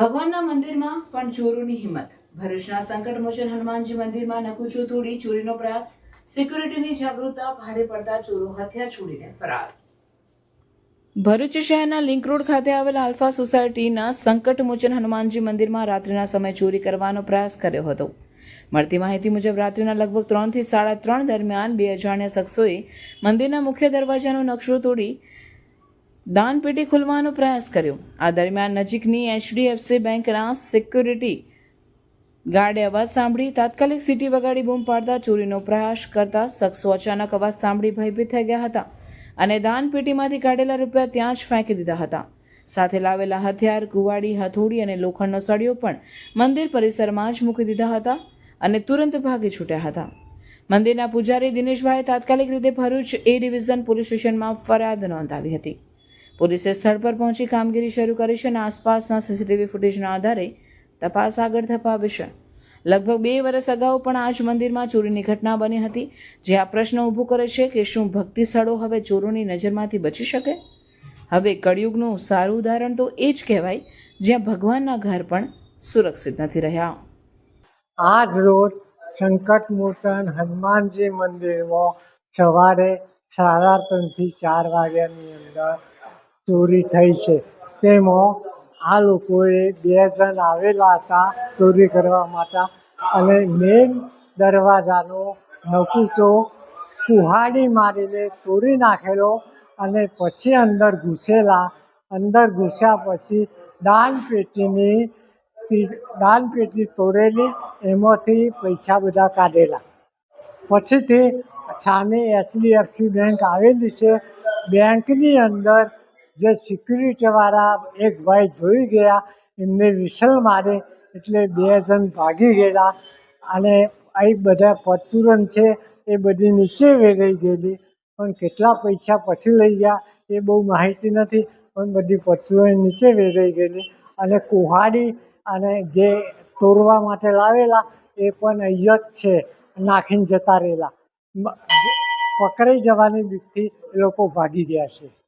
ભગવાનના મંદિરમાં પણ ચોરોની હિંમત. ભરૂચના સંકટમોચન હનુમાનજી મંદિરમાં નકુચો તોડી ચોરીનો પ્રયાસ. સિક્યુરિટીની જાગૃતતા ભારે પડતા ચોરો હથિયાર છોડીને ફરાર. ભરૂચ શહેરના લિંક રોડ ખાતે આવેલ આલ્ફા સોસાયટીના સંકટમોચન હનુમાનજી મંદિરમાં રાત્રિના સમયે ચોરી કરવાનો પ્રયાસ કર્યો હતો. મળતી માહિતી મુજબ રાત્રિના લગભગ ત્રણથી સાડા ત્રણ દરમિયાન બે અજાણ્યા શખ્સોએ મંદિરના મુખ્ય દરવાજાનો નકશો તોડી દાનપેટી ખોલવાનો પ્રયાસ કર્યો. આ દરમિયાન નજીકની એચડીએફસી બેંકના સિક્યુરિટી ગાર્ડે અવાજ સાંભળી તાત્કાલિક સીટી વગાડી બૂમ પાડતા ચોરીનો પ્રયાસ કરતા શખ્સો અચાનક અવાજ સાંભળી ભયભીત થઈ ગયા હતા અને દાનપેટીમાંથી કાઢેલા રૂપિયા ત્યાં જ ફેંકી દીધા હતા. સાથે લાવેલા હથિયાર, કુવાડી, હથોડી અને લોખંડનો સળિયો પણ મંદિર પરિસરમાં જ મૂકી દીધા હતા અને તુરંત ભાગી છૂટ્યા હતા. મંદિરના પૂજારી દિનેશભાઈ તાત્કાલિક રીતે ભરૂચ એ ડિવિઝન પોલીસ સ્ટેશનમાં ફરિયાદ નોંધાવી હતી. પોલીસે સ્થળ પર પહોંચી કામગીરી શરૂ કરી છે અને આસપાસના સીસીટીવી ફૂટેજના આધારે તપાસ આગળ ધપાવી છે. લગભગ બે વર્ષ અગાઉ પણ આ જ મંદિરમાં ચોરીની ઘટના બની હતી, જે આ પ્રશ્ન ઊભો કરે છે કે શું ભક્તિ સ્થળો હવે ચોરોની નજરમાંથી બચી શકે? હવે કળિયુગનું સારું ઉદાહરણ તો એ જ કહેવાય, જ્યાં ભગવાનના ઘર પણ સુરક્ષિત નથી રહ્યા. આજ રોજ સંકટ મોચન હનુમાનજી મંદિરમાં સવારે સાડા ત્રણથી ચાર વાગ્યાની અંદર ચોરી થઈ છે. તેમાં આ લોકોએ બે જણ આવેલા હતા ચોરી કરવા માટે અને મેન દરવાજાનો નકુચો કુહાડી મારીને તોડી નાખેલો અને પછી અંદર ઘૂસેલા. અંદર ઘૂસ્યા પછી દાનપેટીની દાનપેટી તોડેલી, એમાંથી પૈસા બધા કાઢેલા. પછીથી સામે એચડીએફસી બેંક આવેલી છે. બેંકની અંદર જે સિક્યુરિટીવાળા એક ભાઈ જોઈ ગયા, એમને વિસલ મારે એટલે બે જણ ભાગી ગયેલા. અને અહીં બધા પરચુરણ છે, એ બધી નીચે વેરાઈ ગયેલી. પણ કેટલા પૈસા પછી લઈ ગયા, એ બહુ માહિતી નથી, પણ બધી પરચુરણ નીચે વેરાઈ ગયેલી. અને કુહાડી અને જે તોડવા માટે લાવેલા, એ પણ અહીંયા છે, નાખીને જતા રહેલા. પકડાઈ જવાની બીકથી એ લોકો ભાગી ગયા છે.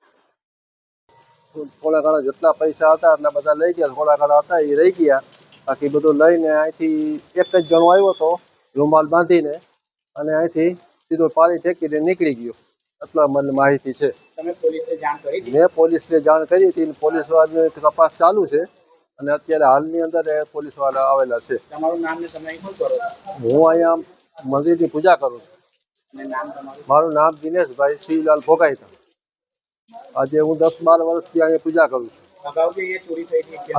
થોડા ઘણા જેટલા પૈસા હતા એટલા બધા લઈ ગયા. થોડા ઘણા હતા એ રહી ગયા. બાકી બધું લઈને અહીંથી એક જ જણો આવ્યો હતો રૂમાલ બાંધીને. અને અહીંથી સીધો પાણી ઠેકીને નીકળી ગયો. એટલા મને માહિતી છે? મેં પોલીસને જાણ કરી હતી પોલીસ વાળાની તપાસ ચાલુ છે. અને અત્યારે હાલની અંદર એ પોલીસવાળા આવેલા છે. હું અહીંયા મંદિરની પૂજા કરું છું. મારું નામ દિનેશભાઈ શ્રીલાલ ભોગાઈતા આજે હું દસ બાર વર્ષથી અહીંયા પૂજા કરું છું.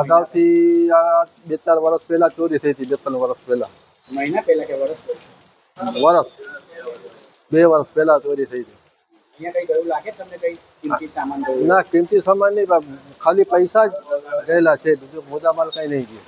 અગાઉથી આ બે ચાર વર્ષ પહેલા ચોરી થઈ હતી બે ત્રણ વર્ષ પહેલા. મહિના મહિના પહેલા કે વર્ષ વર્ષ. બે વર્ષ પહેલા ચોરી થઈ હતી. ના કિંમતી સામાન નહીં ખાલી પૈસા જ ગયેલા છે બીજું મોજા માલ કઈ નહીં ગયું.